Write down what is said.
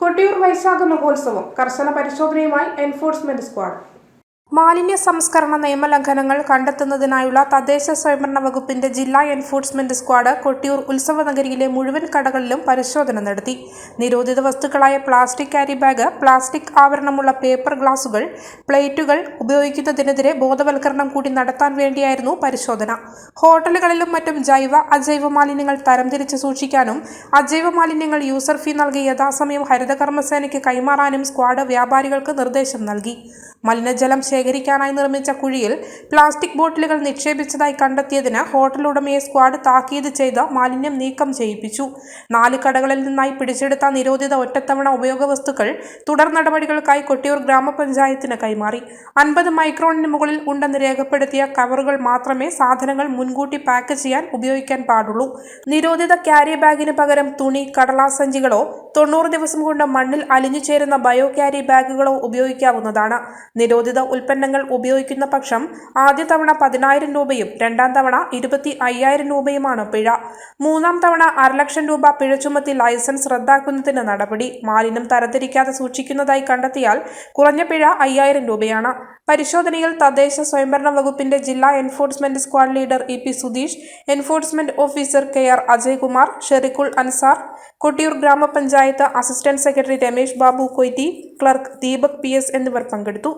കൊട്ടിയൂർ വൈശാഖ മഹോത്സവം കർശന പരിശോധനയുമായി enforcement squad മാലിന്യ സംസ്കരണ നിയമലംഘനങ്ങൾ കണ്ടെത്തുന്നതിനായുള്ള തദ്ദേശ സ്വയംഭരണ വകുപ്പിന്റെ ജില്ലാ എൻഫോഴ്സ്മെന്റ് സ്ക്വാഡ് കൊട്ടിയൂർ ഉത്സവ നഗരിയിലെ മുഴുവൻ കടകളിലും പരിശോധന നടത്തി. നിരോധിത വസ്തുക്കളായ പ്ലാസ്റ്റിക് ക്യാരി ബാഗ് പ്ലാസ്റ്റിക് ആവരണമുള്ള പേപ്പർ ഗ്ലാസുകൾ പ്ലേറ്റുകൾ ഉപയോഗിക്കുന്നതിനെതിരെ ബോധവൽക്കരണം കൂടി നടത്താൻ വേണ്ടിയായിരുന്നു പരിശോധന. ഹോട്ടലുകളിലും മറ്റും ജൈവ അജൈവ മാലിന്യങ്ങൾ തരംതിരിച്ച് സൂക്ഷിക്കാനും അജൈവ മാലിന്യങ്ങൾ യൂസർ ഫീ നൽകി യഥാസമയം ഹരിതകർമ്മസേനയ്ക്ക് കൈമാറാനും സ്ക്വാഡ് വ്യാപാരികൾക്ക് നിർദ്ദേശം നൽകി. മലിനജലം ശേഖരിക്കാനായി നിർമ്മിച്ച കുഴിയിൽ പ്ലാസ്റ്റിക് ബോട്ടിലുകൾ നിക്ഷേപിച്ചതായി കണ്ടെത്തിയതിന് ഹോട്ടൽ ഉടമയെ സ്ക്വാഡ് താക്കീത് ചെയ്ത് മാലിന്യം നീക്കം ചെയ്യിപ്പിച്ചു. നാല് കടകളിൽ നിന്നായി പിടിച്ചെടുത്ത നിരോധിത ഒറ്റത്തവണ ഉപയോഗ വസ്തുക്കൾ തുടർ നടപടികൾക്കായി കൊട്ടിയൂർ ഗ്രാമപഞ്ചായത്തിന് കൈമാറി. അൻപത് മൈക്രോണിന് മുകളിൽ ഉണ്ടെന്ന് രേഖപ്പെടുത്തിയ കവറുകൾ മാത്രമേ സാധനങ്ങൾ മുൻകൂട്ടി പാക്ക് ചെയ്യാൻ ഉപയോഗിക്കാൻ പാടുള്ളൂ. നിരോധിത ക്യാരി ബാഗിന് പകരം തുണി കടലാസ് സഞ്ചികളോ തൊണ്ണൂറ് ദിവസം കൊണ്ട് മണ്ണിൽ അലിഞ്ഞു ചേരുന്ന ബയോ ക്യാരി ബാഗുകളോ ഉപയോഗിക്കാവുന്നതാണ്. നിരോധിത ഉൽപ്പന്നങ്ങൾ ഉപയോഗിക്കുന്ന പക്ഷം ആദ്യ തവണ പതിനായിരം രൂപയും രണ്ടാം തവണ ഇരുപത്തി അയ്യായിരം രൂപയുമാണ് പിഴ. മൂന്നാം തവണ അരലക്ഷം രൂപ പിഴ ചുമത്തി ലൈസൻസ് റദ്ദാക്കുന്നതിന് നടപടി. മാലിന്യം തരംതിരിക്കാതെ സൂക്ഷിക്കുന്നതായി കണ്ടെത്തിയാൽ കുറഞ്ഞ പിഴ അയ്യായിരം രൂപയാണ്. പരിശോധനയിൽ തദ്ദേശ സ്വയംഭരണ വകുപ്പിന്റെ ജില്ലാ enforcement squad leader E P Sudheesh enforcement officer K R Ajaykumar Sherikkul Ansar Kottiyoor ഗ്രാമപഞ്ചായത്ത് അസിസ്റ്റന്റ് സെക്രട്ടറി രമേശ് ബാബു കൊയ്റ്റി ക്ലർക്ക് ദീപക് പി എസ് എന്നിവർ പങ്കെടുത്തു.